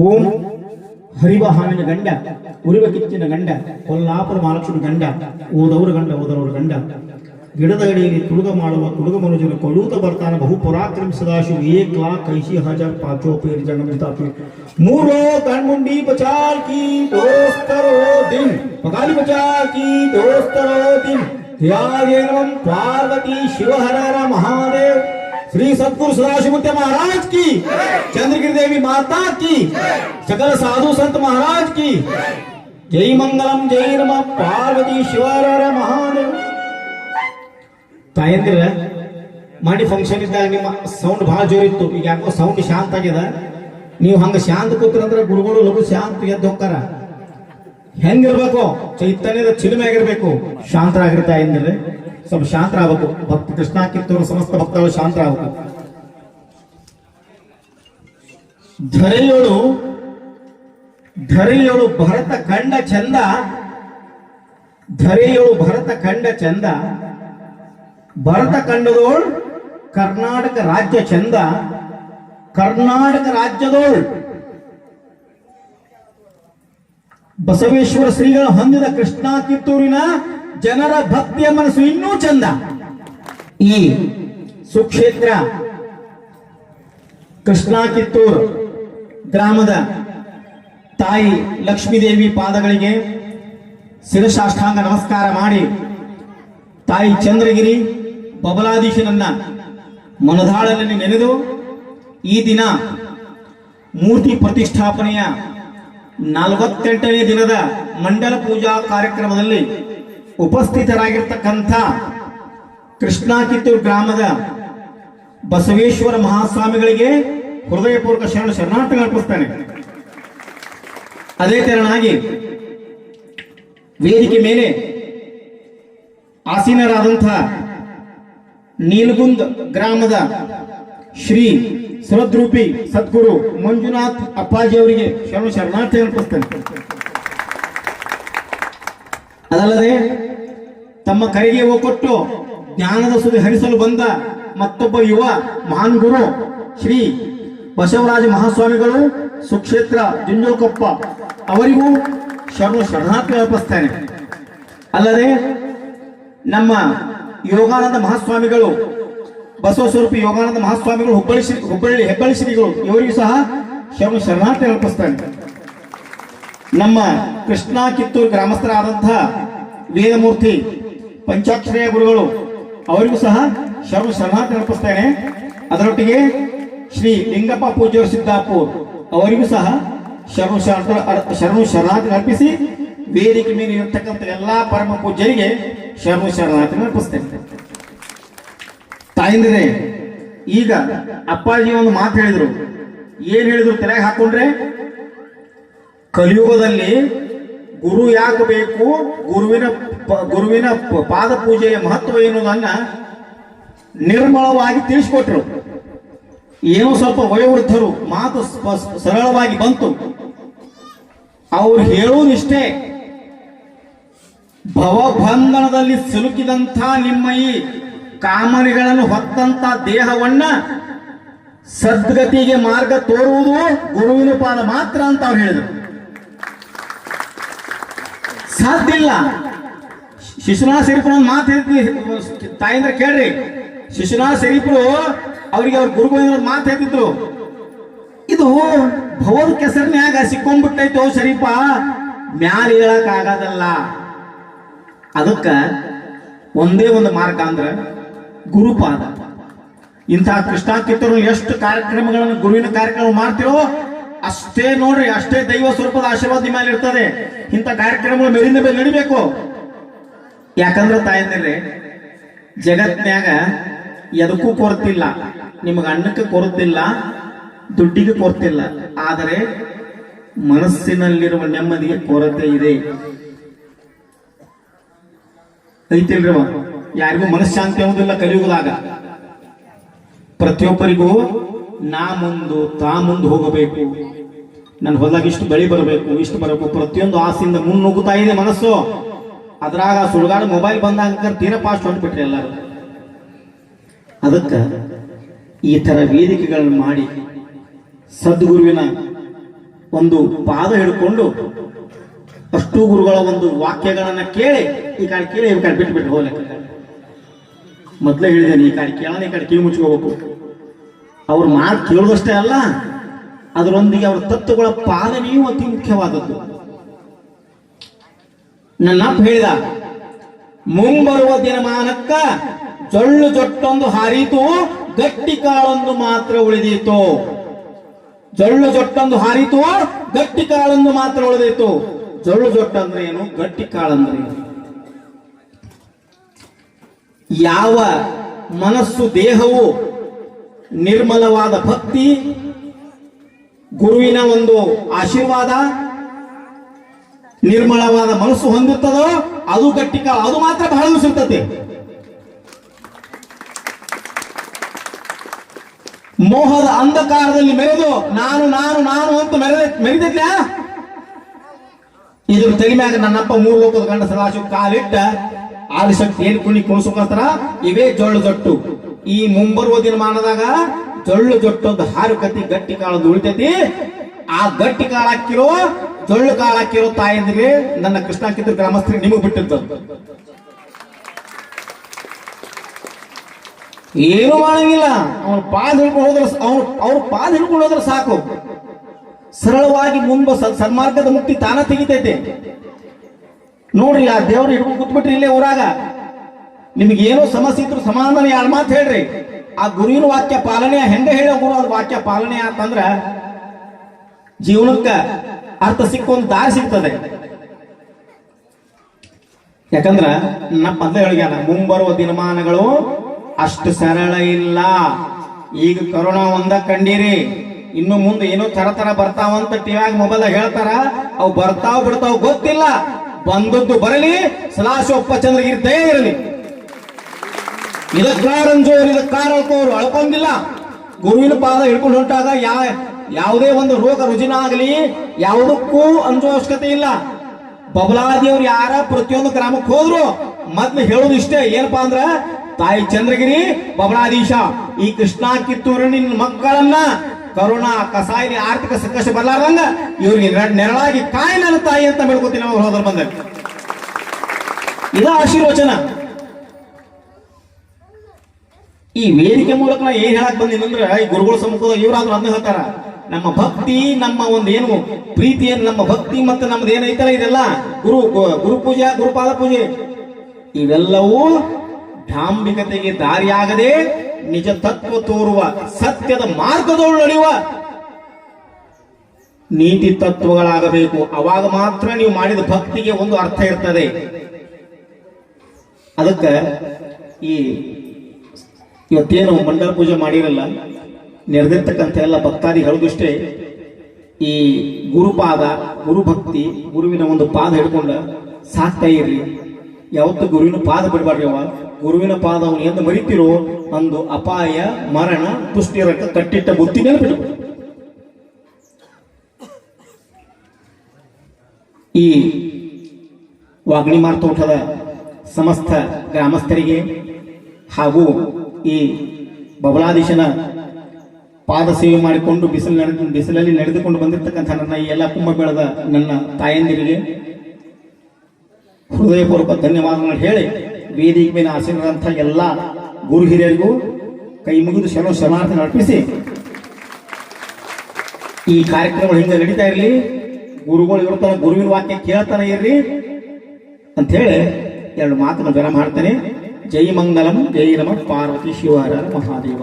ಓಂ ಹರಿವಹಾನಿನ ಗಂಡ ಉರಿವ ಕಿಚ್ಚಿನ ಗಂಡ, ಕೊಲ್ಲಾಪುರ ಮಹಾಲಕ್ಷ್ಮಿ ಗಂಡ, ಓದವರು ಗಂಡ ಓದರವರ ಗಂಡ. ಗಿಡದ ಅಡಿಯಲ್ಲಿ ತುಳುಗ ಮಾಡುವ ತುಳುಗ ಮನುಜನ ಕೊಳೂತ ಬರ್ತಾನ ಬಹು ಪುರಾಕ್ರಮ ಸದಾಶಿವ ಏಕ್ ಲಾಖ್ ಐಸಿ ಹಜಾರ್ ಪಾಚೋ ಪೇರ್ ಜನಮಿತಾಪಿ ಮೂರೋ ಕಣ್ಮುಂಡಿ ಬಚಾರ್ ಕಿ ದೋಸ್ತರೋ ದಿನ್. ಪಗಾಲಿ ಬಚಾರ್ ಕಿ ದೋಸ್ತರೋ ದಿನ್. ಪಾರ್ವತಿ ಶಿವಹರ ಮಹಾದೇವ್. శ్రీ సత్పురు సదాశివత్య మహారాజ్ ಚಂದ್ರಗಿರಿ ದೇವಿ ಮಾತಾ మాతా కి సకల సాధు సంత్ మహారాజ్ కి జై ಜೈ జై నమ పార్వతి ಶಿವರ ಮಹಾದೇವ. ತಾಯಂದಿರ, ಮಾಡಿ ಫಂಕ್ಷನ್ ಇದ್ದಾಗ ನಿಮ್ಮ ಸೌಂಡ್ ಭಾಳ ಜೋರಿತ್ತು. ಈಗ ಯಾಕೋ ಸೌಂಡ್ ಶಾಂತ ಆಗ್ಯದ? ನೀವು ಹಂಗೆ ಶಾಂತ ಕೂತ್ರಂದ್ರೆ ಗುರುಗಳು ಲಘು ಶಾಂತ ಎದ್ದು ಹೋಗ್ತಾರ. ಹೆಂಗಿರ್ಬೇಕು? ಚೈತನ್ಯದ ಚಿಲುಮೆ ಆಗಿರ್ಬೇಕು. ಶಾಂತರಾಗಿರ್ತಾ ಸ್ವಲ್ಪ ಶಾಂತರಾಗಬೇಕು ಭಕ್ತ ಕೃಷ್ಣ ಕಿತ್ತೂರು ಸಮಸ್ತ ಭಕ್ತರು ಶಾಂತರಾಗಬೇಕು ಧರೆಯೋಳು ಧರೆಯೋಳು ಭರತ ಕಂಡ ಚಂದ ಧರೆಯೋಳು ಭರತ ಕಂಡ ಚಂದ, ಭರತ ಕಂಡದೋಳ್ ಕರ್ನಾಟಕ ರಾಜ್ಯ ಚಂದ, ಕರ್ನಾಟಕ ರಾಜ್ಯದೋಳ್ ಬಸವೇಶ್ವರ ಶ್ರೀಗಳು ಹೊಂದಿದ ಕೃಷ್ಣ ಕಿತ್ತೂರಿನ ಜನರ ಭಕ್ತಿಯ ಮನಸ್ಸು ಇನ್ನೂ ಚಂದ. ಈ ಸುಕ್ಷೇತ್ರ ಕೃಷ್ಣಾ ಕಿತ್ತೂರು ಗ್ರಾಮದ ತಾಯಿ ಲಕ್ಷ್ಮೀದೇವಿ ಪಾದಗಳಿಗೆ ಶಿರಶಾಷ್ಟಾಂಗ ನಮಸ್ಕಾರ ಮಾಡಿ ತಾಯಿ ಚಂದ್ರಗಿರಿ ಬಬಲಾದೀಶನನ್ನ ಮನದಾಳದಲ್ಲಿ ನೆನೆದು ಈ ದಿನ ಮೂರ್ತಿ ಪ್ರತಿಷ್ಠಾಪನೆಯ ನಲವತ್ತೆಂಟನೇ ದಿನದ ಮಂಡಲ ಪೂಜಾ ಕಾರ್ಯಕ್ರಮದಲ್ಲಿ ಉಪಸ್ಥಿತರಾಗಿರ್ತಕ್ಕಂಥ ಕೃಷ್ಣ ಕಿತ್ತೂರು ಗ್ರಾಮದ ಬಸವೇಶ್ವರ ಮಹಾಸ್ವಾಮಿಗಳಿಗೆ ಹೃದಯಪೂರ್ವಕ ಶರಣ ಶರಣಾರ್ಥಿ ಅರ್ಪಿಸ್ತಾನೆ. ಅದೇ ತೆರನಾಗಿ ವೇದಿಕೆ ಮೇಲೆ ಆಸೀನರಾದಂಥ ನೀಲಗುಂದ್ ಗ್ರಾಮದ ಶ್ರೀ ಸರದ್ರೂಪಿ ಸದ್ಗುರು ಮಂಜುನಾಥ್ ಅಪ್ಪಾಜಿ ಅವರಿಗೆ ಶರಣ ಶರಣಾರ್ಥಿ ಅರ್ಪಿಸ್ತಾನೆ. ಅದಲ್ಲದೆ ತಮ್ಮ ಕೈಗೆ ಒಕ್ಕೊಟ್ಟು ಜ್ಞಾನದ ಸುದ್ದಿ ಹರಿಸಲು ಬಂದ ಮತ್ತೊಬ್ಬ ಯುವ ಮಹಾನ್ ಗುರು ಶ್ರೀ ಬಸವರಾಜ ಮಹಾಸ್ವಾಮಿಗಳು ಸುಕ್ಷೇತ್ರ ಜುಂಜೋಕೊಪ್ಪ ಅವರಿಗೂ ಶರಣ ಶರಣಾರ್ಥಿ ಅರ್ಪಿಸ್ತೇನೆ ಅಲ್ಲದೆ ನಮ್ಮ ಯೋಗಾನಂದ ಮಹಾಸ್ವಾಮಿಗಳು ಬಸವ ಸ್ವರೂಪಿ ಯೋಗಾನಂದ ಮಹಾಸ್ವಾಮಿಗಳು, ಹುಬ್ಬಳ್ಳಿ ಶ್ರೀ ಹುಬ್ಬಳ್ಳಿ ಹೆಬ್ಬಳ್ಳಿ ಶ್ರೀಗಳು, ಇವರಿಗೂ ಸಹ ಶರಣ ಶರಣಾರ್ಥಿ ಅರ್ಪಿಸ್ತೇನೆ ನಮ್ಮ ಕೃಷ್ಣ ಕಿತ್ತೂರು ಗ್ರಾಮಸ್ಥರಾದಂತಹ ವೇದಮೂರ್ತಿ ಪಂಚಾಕ್ಷರಯ ಗುರುಗಳು, ಅವರಿಗೂ ಸಹ ಶರಣ ಶರಣಾರ್ಥಿ ಅರ್ಪಿಸ್ತೇನೆ. ಅದರೊಟ್ಟಿಗೆ ಶ್ರೀ ಲಿಂಗಪ್ಪ ಪೂಜ್ಯರು ಸಿದ್ದಾಪುರ್ ಅವರಿಗೂ ಸಹ ಶರಣ ಶರಣು ಶರಣಾರ್ಥಿ ಅರ್ಪಿಸಿ, ವೇದಿಕೆ ಮೇಲೆ ಇರತಕ್ಕಂಥ ಎಲ್ಲಾ ಪರಮ ಪೂಜ್ಯರಿಗೆ ಶರಣು ಶರಣಾರ್ಥಿ ಅರ್ಪಿಸ್ತೇನೆ. ತಾಯಿಂದ್ರೆ, ಈಗ ಅಪ್ಪಾಜಿ ಒಂದು ಮಾತು ಹೇಳಿದ್ರು. ಏನ್ ಹೇಳಿದ್ರು? ತಲೆಗೆ ಹಾಕೊಂಡ್ರೆ, ಕಲಿಯುಗದಲ್ಲಿ ಗುರು ಯಾಕೆ ಬೇಕು ಗುರುವಿನ ಗುರುವಿನ ಪಾದ ಪೂಜೆಯ ಮಹತ್ವ ಎನ್ನುವುದನ್ನು ನಿರ್ಮಲವಾಗಿ ತಿಳಿಸಿಕೊಟ್ರು. ಏನು ಸ್ವಲ್ಪ ವಯೋವೃದ್ಧರು, ಮಾತು ಸರಳವಾಗಿ ಬಂತು. ಅವ್ರು ಹೇಳುವುದಿಷ್ಟೇ ಭವಬಂಧನದಲ್ಲಿ ಸಿಲುಕಿದಂಥ ನಿಮ್ಮ ಈ ಕಾಮನೆಗಳನ್ನು ಹೊತ್ತಂತ ದೇಹವನ್ನ ಸದ್ಗತಿಗೆ ಮಾರ್ಗ ತೋರುವುದು ಗುರುವಿನ ಪಾದ ಮಾತ್ರ ಅಂತ ಅವ್ರು ಹೇಳಿದರು. ಸಾಧ್ಯ ಇಲ್ಲ. ಶಿಶುನಾಥ ಶರೀಫ್ರ ಒಂದು ಮಾತು ಹೇಳ್ತೀನಿ ತಾಯಿಂದ ಕೇಳ್ರಿ. ಶಿಶುನಾಥ ಶರೀಫ್ರು ಅವರಿಗೆ ಅವ್ರ ಗುರುಗಳು ಮಾತು ಹೇಳ್ತಿದ್ರು. ಇದು ಭವದ ಕೆಸರಿನ್ಯಾಗ ಸಿಕ್ಕೊಂಡ್ಬಿಟ್ಟೈತೋ ಶರೀಫ ಮ್ಯಾಲ ಹೇಳಕ್ ಆಗೋದಲ್ಲ. ಅದಕ್ಕ ಒಂದೇ ಒಂದು ಮಾರ್ಗ ಅಂದ್ರೆ ಗುರುಪಾದ. ಇಂತಹ ಕೃಷ್ಣ ಕಿತ್ತೂರು ಎಷ್ಟು ಕಾರ್ಯಕ್ರಮಗಳನ್ನು, ಗುರುವಿನ ಕಾರ್ಯಕ್ರಮ ಮಾಡ್ತಿರೋ ಅಷ್ಟೇ ನೋಡ್ರಿ, ಅಷ್ಟೇ ದೈವ ಸ್ವರೂಪದ ಆಶೀರ್ವಾದ ನಿಮ್ಮಲ್ಲಿ ಮೇಲೆ ಇರ್ತದೆ. ಇಂಥ ಕಾರ್ಯಕ್ರಮಗಳು ಮೇಲಿಂದ ಮೇಲೆ ನಡಿಬೇಕು. ಯಾಕಂದ್ರೆ ತಾಯಂದಿರ್ರಿ, ಜಗತ್ನ್ಯಾಗ ಎದಕ್ಕೂ ಕೊರತಿಲ್ಲ. ನಿಮಗೆ ಅನ್ನಕ್ಕೆ ಕೊರತಿಲ್ಲ, ದುಡ್ಡಿಗೆ ಕೊರತಿಲ್ಲ. ಆದರೆ ಮನಸ್ಸಿನಲ್ಲಿರುವ ನೆಮ್ಮದಿಗೆ ಕೊರತೆ ಇದೆ. ಐತಿಲ್ರಿ? ಯಾರಿಗೂ ಮನಃಶಾಂತಿ ಅನ್ನೋದಿಲ್ಲ ಕಲಿಯುವುದಾಗ ಪ್ರತಿಯೊಬ್ಬರಿಗೂ ನಾ ಮುಂದು, ತಾ ಮುಂದೆ ಹೋಗಬೇಕು. ನನ್ನ ಹೊಲದಾಗ ಇಷ್ಟು ಬೆಳಿ ಬರಬೇಕು, ಇಷ್ಟು ಬರಬೇಕು. ಪ್ರತಿಯೊಂದು ಆಸೆಯಿಂದ ಮುನ್ನುಗ್ಗುತ್ತಾ ಇದೆ ಮನಸ್ಸು. ಅದ್ರಾಗ ಸುಳ್ಗಾಡ ಮೊಬೈಲ್ ಬಂದಾಗ ತೀರ ಪಾಸ್ಟ್ ಹೊಂಟ್ಬಿಟ್ರಿ ಎಲ್ಲರೂ. ಅದಕ್ಕ ಈ ತರ ವೇದಿಕೆಗಳನ್ನು ಮಾಡಿ ಸದ್ಗುರುವಿನ ಒಂದು ಪಾದ ಹಿಡ್ಕೊಂಡು ಅಷ್ಟು ಗುರುಗಳ ಒಂದು ವಾಕ್ಯಗಳನ್ನ ಕೇಳಿ ಈ ಕಡೆ ಕೇಳಿ ಈ ಕಡೆ ಬಿಟ್ಟು ಬಿಟ್ಟು ಹೋಗ್ಲಿಕ್ಕೆ. ಮೊದಲೇ ಹೇಳಿದ್ದೇನೆ ಈ ಕಡೆ ಕೇಳೋಣ, ಈ ಕಡೆ ಕಿವಿ ಮುಚ್ಕೋಬೇಕು. ಅವ್ರ ಮಾತು ಕೇಳೋದಷ್ಟೇ ಅಲ್ಲ, ಅದರೊಂದಿಗೆ ಅವ್ರ ತತ್ವಗಳ ಪಾಲನೆಯೂ ಅತಿ ಮುಖ್ಯವಾದದ್ದು. ನನ್ನ ಹೇಳಿದ, ಮುಂಬರುವ ದಿನಮಾನಕ್ಕ ಜೊಳ್ಳು ಜೊಟ್ಟೊಂದು ಹಾರಿತು, ಗಟ್ಟಿ ಕಾಳೊಂದು ಮಾತ್ರ ಉಳಿದೀತು. ಜೊಳ್ಳು ಜೊಟ್ಟೊಂದು ಹಾರಿತು, ಗಟ್ಟಿ ಕಾಳೊಂದು ಮಾತ್ರ ಉಳಿದೀತು. ಜೊಳ್ಳು ಜೊಟ್ಟು ಅಂದ್ರೆ ಏನು? ಗಟ್ಟಿ ಕಾಳಂದ್ರೆ ಯಾವ ಮನಸ್ಸು, ದೇಹವು ನಿರ್ಮಲವಾದ ಭಕ್ತಿ, ಗುರುವಿನ ಒಂದು ಆಶೀರ್ವಾದ, ನಿರ್ಮಲವಾದ ಮನಸ್ಸು ಹೊಂದುತ್ತದೋ, ಅದು ಗಟ್ಟಿ ಅದು ಮಾತ್ರ ಬಹಳ ಸಿಗ್ತದೆ ಮೋಹದ ಅಂಧಕಾರದಲ್ಲಿ ಮೆರೆದು, ನಾನು ನಾನು ನಾನು ಅಂತ ಮೆರೆದ ಮೆರೆದಿದ್ದ ಇದ್ರ ತಲೆ ಮ್ಯಾಗ ನನ್ನಪ್ಪ ಮೂರು ಲೋಕದ ಗಂಡ ಸದಾಶಿವ ಕಾಲಿಟ್ಟ, ಆದಿಶಕ್ತಿ ಏನ್ ಕುಣಿ ಕುಣಿಸ್ಕೊಳ್ತಾರ ಇವೇ ಜೊಳ್ಳು ಜೊಟ್ಟು. ಈ ಮುಂಬರುವ ದಿನಮಾನದಾಗ ಜೊಳ್ಳು ಜೊಟ್ಟೊಂದು ಹಾರುಕತಿ ಗಟ್ಟಿ ಕಾಳದ್ದು ಉಳಿತೈತಿ. ಆ ಗಟ್ಟಿ ಕಾಳ ಹಾಕಿರೋ, ಜೊಳ್ಳು ಕಾಳ ಹಾಕಿರೋ ನನ್ನ ಕೃಷ್ಣ ಕಿತ್ರ ಗ್ರಾಮಸ್ಥರಿಗೆ ನಿಮಗೆ ಬಿಟ್ಟಿರ್ತದ ಏನು ಮಾಡಂಗಿಲ್ಲ. ಅವನ ಪಾದ ಹಿಡ್ಕೊಂಡು ಹೋದ್ರೆ ಅವ್ರ ಪಾದ ಹಿಡ್ಕೊಂಡು ಹೋದ್ರೆ ಸಾಕು. ಸರಳವಾಗಿ ಮುಂಬ ಸನ್ಮಾರ್ಗದ ಮುಕ್ತಿ ತಾನ ತೆಗಿತೈತೆ. ನೋಡ್ರಿ, ಆ ದೇವ್ರ ಹಿಡ್ಕೊಂಡು ಕೂತ್ಬಿಟ್ರಿ ಇಲ್ಲೇ ಊರಾಗ. ನಿಮ್ಗೆ ಏನೋ ಸಮಸ್ಯೆ ಇದ್ರು ಸಮಾಧಾನ ಎರಡು ಮಾತು ಹೇಳ್ರಿ? ಆ ಗುರುವಿನ ವಾಕ್ಯ ಪಾಲನೆ ಹೆಂಗೆ ಹೇಳೋ ಗುರು ಅದು ವಾಕ್ಯ ಪಾಲನೆ ಅಂತಂದ್ರ ಜೀವನಕ್ಕ ಅರ್ಥ ಸಿಕ್ಕೊಂದು ದಾರಿ ಸಿಗ್ತದೆ. ಯಾಕಂದ್ರ ನಮ್ಮ ಮೊದಲೇ ಹೇಳಿಗಾನ ಮುಂಬರುವ ದಿನಮಾನಗಳು ಅಷ್ಟು ಸರಳ ಇಲ್ಲ. ಈಗ ಕರೋನಾ ಒಂದ ಕಂಡೀರಿ. ಇನ್ನು ಮುಂದೆ ಏನೋ ತರ ತರ ಬರ್ತಾವಂತ ಟಿವ್ಯಾಗ ಮೊಬೈಲ್ ಹೇಳ್ತಾರ, ಅವು ಬರ್ತಾವ್ ಬಿಡ್ತಾವ್ ಗೊತ್ತಿಲ್ಲ. ಬಂದದ್ದು ಬರಲಿ ಸಲಾಶೋಪ್ಪ ಒಪ್ಪ ಚಂದ್ರಗಿರ್ತೇ ಇರಲಿ. ಇದಕ್ಕಾರಂಜೋರು ಇದಕ್ಕಾರ ಅಳ್ಕೋರು ಅಳ್ಕೊಂದಿಲ್ಲ ಗುರುವಿನ ಪಾದ ಹಿಡ್ಕೊಂಡು ಹೊಂಟಾಗ ಯಾವ ಯಾವುದೇ ಒಂದು ರೋಗ ರುಜಿನ ಆಗಲಿ, ಯಾವುದಕ್ಕೂ ಅಂಜೋ ಇಲ್ಲ. ಬಬಲಾದಿಯವ್ರು ಯಾರ? ಪ್ರತಿಯೊಂದು ಗ್ರಾಮಕ್ಕೆ ಹೋದ್ರು. ಮೊದ್ಲು ಹೇಳೋದು ಇಷ್ಟೇ, ಏನಪ್ಪಾ ಅಂದ್ರ, ತಾಯಿ ಚಂದ್ರಗಿರಿ, ಬಬಲಾದೀಶ, ಈ ಕೃಷ್ಣ ಕಿತ್ತೂರು ನಿನ್ನ ಮಕ್ಕಳನ್ನ ಕರುಣಾ ಕಸಾಯಿ ಆರ್ಥಿಕ ಸಂಕಷ್ಟ ಬರಲಾರ್ದಂಗ ಇವ್ರಿಗೆ ನೆರ- ನೆರಳಾಗಿ ಕಾಯಿ ನನ್ನ ತಾಯಿ ಅಂತ ಬೆಳ್ಕೊತೀನಿ ಅವ್ರು ಹೋದ್ರ ಬಂದ ಇದ ಆಶೀರ್ವಚನ. ಈ ವೇದಿಕೆ ಮೂಲಕ ನಾ ಏನ್ ಹೇಳಕ್ ಬಂದಿನಂದ್ರ ಈ ಗುರುಗಳ ಸಮ್ಮುಖದಾಗ ಇವರಾದ್ರೂ ಅದನ್ನ ಹೇಳ್ತಾರ. ನಮ್ಮ ಭಕ್ತಿ ನಮ್ಮ ಒಂದು ಏನು ಪ್ರೀತಿಯನ್ನು ನಮ್ಮ ಭಕ್ತಿ ಮತ್ತು ನಮ್ದು ಏನೈತಲ್ಲ ಇದೆಲ್ಲ? ಗುರು ಗುರು ಪೂಜೆ, ಗುರುಪಾದ ಪೂಜೆ. ಇವೆಲ್ಲವೂ ಡಾಂಬಿಕತೆಗೆ ದಾರಿಯಾಗದೆ ನಿಜ ತತ್ವ ತೋರುವ, ಸತ್ಯದ ಮಾರ್ಗದೊಳು ನಡೆಯುವ ನೀತಿ ತತ್ವಗಳಾಗಬೇಕು. ಅವಾಗ ಮಾತ್ರ ನೀವು ಮಾಡಿದ ಭಕ್ತಿಗೆ ಒಂದು ಅರ್ಥ ಇರ್ತದೆ. ಅದಕ್ಕೆ ಈ ಇವತ್ತೇನು ಮಂಡಲ ಪೂಜೆ ಮಾಡಿರಲ್ಲ, ನೆರೆದಿರ್ತಕ್ಕಂಥ ಎಲ್ಲ ಭಕ್ತಾದಿ ಹೇಳೋದಿಷ್ಟೇ ಈ ಗುರುಪಾದ, ಗುರುಭಕ್ತಿ, ಗುರುವಿನ ಒಂದು ಪಾದ ಹಿಡ್ಕೊಂಡು ಸಾಕ್ತಾ ಇರ್ರಿ ಯಾವತ್ತು ಗುರುವಿನ ಪಾದ ಬಿಡಬಾರ್ರಿ ಅವ ಗುರುವಿನ ಪಾದವನ್ನು ಎಂದು ಮರಿತಿರೋ ಒಂದು ಅಪಾಯ, ಮರಣ ತುಷ್ಟಿರಕ ಕಟ್ಟಿಟ್ಟ ಬುತ್ತಿನೇ ಬಿಡಬೇಕು ಬಿಡು. ಈ ವಾಗ್ಣಿ ಮಾರ್ತೋಟದ ಸಮಸ್ತ ಗ್ರಾಮಸ್ಥರಿಗೆ ಹಾಗೂ ಈ ಬಬಲಾದೀಶನ ಪಾದ ಸೇವೆ ಮಾಡಿಕೊಂಡು ಬಿಸಿಲು ನಡೆದು, ಬಿಸಿಲಲ್ಲಿ ನಡೆದುಕೊಂಡು ಬಂದಿರತಕ್ಕಂಥ ನನ್ನ ಈ ಎಲ್ಲ ಕುಂಭ ಬೆಳೆದ ನನ್ನ ತಾಯಂದಿರಿಗೆ ಹೃದಯಪೂರ್ವಕ ಧನ್ಯವಾದಗಳನ್ನು ಹೇಳಿ ವೇದಿಕೆ ಮೇಲೆ ಆಶೀರ್ವಾದಂಥ ಎಲ್ಲ ಗುರು ಹಿರಿಯರಿಗೂ ಕೈ ಮುಗಿದು ಶರಣ ಶರಣಾರ್ಥನ ಅರ್ಪಿಸಿ ಈ ಕಾರ್ಯಕ್ರಮಗಳು ಹಿಂದೆ ನಡೀತಾ ಇರಲಿ, ಗುರುಗಳು ಇರ್ತಾರ ಗುರುವಿನ ವಾಕ್ಯ ಕೇಳ್ತಾನೆ ಇರಲಿ ಅಂತ ಹೇಳಿ ಎರಡು ಮಾತನ್ನು ಬೆರ ಮಾಡ್ತೇನೆ. జై మంగళం జై నమ పార్వతీ శివారాయ మహాదేవ.